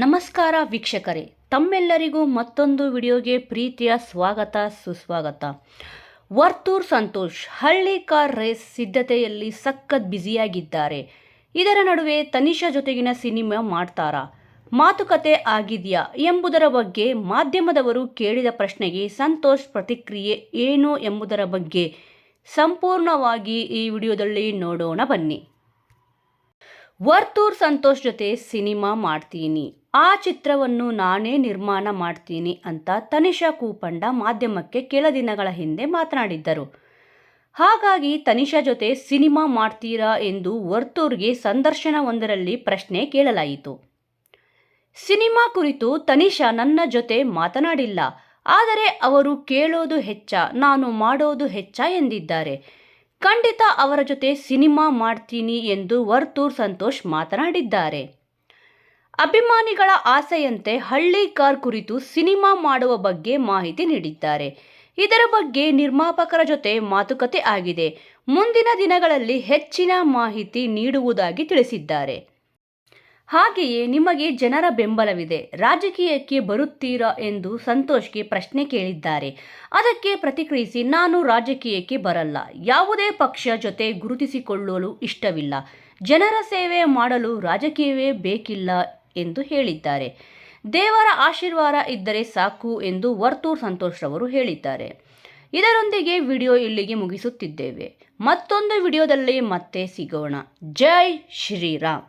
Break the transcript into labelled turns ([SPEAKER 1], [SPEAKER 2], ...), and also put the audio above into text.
[SPEAKER 1] ನಮಸ್ಕಾರ ವೀಕ್ಷಕರೇ, ತಮ್ಮೆಲ್ಲರಿಗೂ ಮತ್ತೊಂದು ವಿಡಿಯೋಗೆ ಪ್ರೀತಿಯ ಸ್ವಾಗತ, ಸುಸ್ವಾಗತ. ವರ್ತೂರ್ ಸಂತೋಷ್ ಹಳ್ಳಿ ಕಾರ್ ರೇಸ್ ಸಿದ್ಧತೆಯಲ್ಲಿ ಸಖತ್ ಬ್ಯುಸಿಯಾಗಿದ್ದಾರೆ. ಇದರ ನಡುವೆ ತನಿಷಾ ಜೊತೆಗಿನ ಸಿನಿಮಾ ಮಾಡ್ತಾರಾ? ಮಾತುಕತೆ ಆಗಿದೆಯಾ ಎಂಬುದರ ಬಗ್ಗೆ ಮಾಧ್ಯಮದವರು ಕೇಳಿದ ಪ್ರಶ್ನೆಗೆ ಸಂತೋಷ್ ಪ್ರತಿಕ್ರಿಯೆ ಏನು ಎಂಬುದರ ಬಗ್ಗೆ ಸಂಪೂರ್ಣವಾಗಿ ಈ ವಿಡಿಯೋದಲ್ಲಿ ನೋಡೋಣ ಬನ್ನಿ. ವರ್ತೂರ್ ಸಂತೋಷ್ ಜೊತೆ ಸಿನಿಮಾ ಮಾಡ್ತೀನಿ. ಆ ಚಿತ್ರವನ್ನು ನಾನೇ ನಿರ್ಮಾಣ ಮಾಡ್ತೀನಿ ಅಂತ ತನಿಷಾ ಕೂಪಂಡ ಮಾಧ್ಯಮಕ್ಕೆ ಕೆಲ ದಿನಗಳ ಹಿಂದೆ ಮಾತನಾಡಿದ್ದರು. ಹಾಗಾಗಿ ತನಿಷಾ ಜೊತೆ ಸಿನಿಮಾ ಮಾಡ್ತೀರಾ ಎಂದು ವರ್ತೂರ್ಗೆ ಸಂದರ್ಶನವೊಂದರಲ್ಲಿ ಪ್ರಶ್ನೆ ಕೇಳಲಾಯಿತು. ಸಿನಿಮಾ ಕುರಿತು ತನಿಷಾ ನನ್ನ ಜೊತೆ ಮಾತನಾಡಿಲ್ಲ. ಆದರೆ ಅವರು ಕೇಳೋದು ಹೆಚ್ಚ, ನಾನು ಮಾಡೋದು ಹೆಚ್ಚ ಎಂದಿದ್ದಾರೆ. ಖಂಡಿತ ಅವರ ಜೊತೆ ಸಿನಿಮಾ ಮಾಡ್ತೀನಿ ಎಂದು ವರ್ತೂರ್ ಸಂತೋಷ್ ಮಾತನಾಡಿದ್ದಾರೆ. ಅಭಿಮಾನಿಗಳ ಆಸೆಯಂತೆ ಹಳ್ಳಿ ಕಾರ್ ಕುರಿತು ಸಿನಿಮಾ ಮಾಡುವ ಬಗ್ಗೆ ಮಾಹಿತಿ ನೀಡಿದ್ದಾರೆ. ಇದರ ಬಗ್ಗೆ ನಿರ್ಮಾಪಕರ ಜೊತೆ ಮಾತುಕತೆ ಆಗಿದೆ. ಮುಂದಿನ ದಿನಗಳಲ್ಲಿ ಹೆಚ್ಚಿನ ಮಾಹಿತಿ ನೀಡುವುದಾಗಿ ತಿಳಿಸಿದ್ದಾರೆ. ಹಾಗೆಯೇ ನಿಮಗೆ ಜನರ ಬೆಂಬಲವಿದೆ. ರಾಜಕೀಯಕ್ಕೆ ಬರುತ್ತೀರಾ ಎಂದು ಸಂತೋಷ್ಗೆ ಪ್ರಶ್ನೆ ಕೇಳಿದ್ದಾರೆ. ಅದಕ್ಕೆ ಪ್ರತಿಕ್ರಿಯಿಸಿ, ನಾನು ರಾಜಕೀಯಕ್ಕೆ ಬರಲ್ಲ. ಯಾವುದೇ ಪಕ್ಷ ಜೊತೆ ಗುರುತಿಸಿಕೊಳ್ಳಲು ಇಷ್ಟವಿಲ್ಲ. ಜನರ ಸೇವೆ ಮಾಡಲು ರಾಜಕೀಯವೇ ಬೇಕಿಲ್ಲ ಎಂದು ಹೇಳಿದ್ದಾರೆ. ದೇವರ ಆಶೀರ್ವಾದ ಇದ್ದರೆ ಸಾಕು ಎಂದು ವರ್ತೂರ್ ಸಂತೋಷ್ ರವರು ಹೇಳಿದ್ದಾರೆ. ಇದರೊಂದಿಗೆ ವಿಡಿಯೋ ಇಲ್ಲಿಗೆ ಮುಗಿಸುತ್ತಿದ್ದೇವೆ. ಮತ್ತೊಂದು ವಿಡಿಯೋದಲ್ಲಿ ಮತ್ತೆ ಸಿಗೋಣ. ಜೈ ಶ್ರೀರಾಮ್.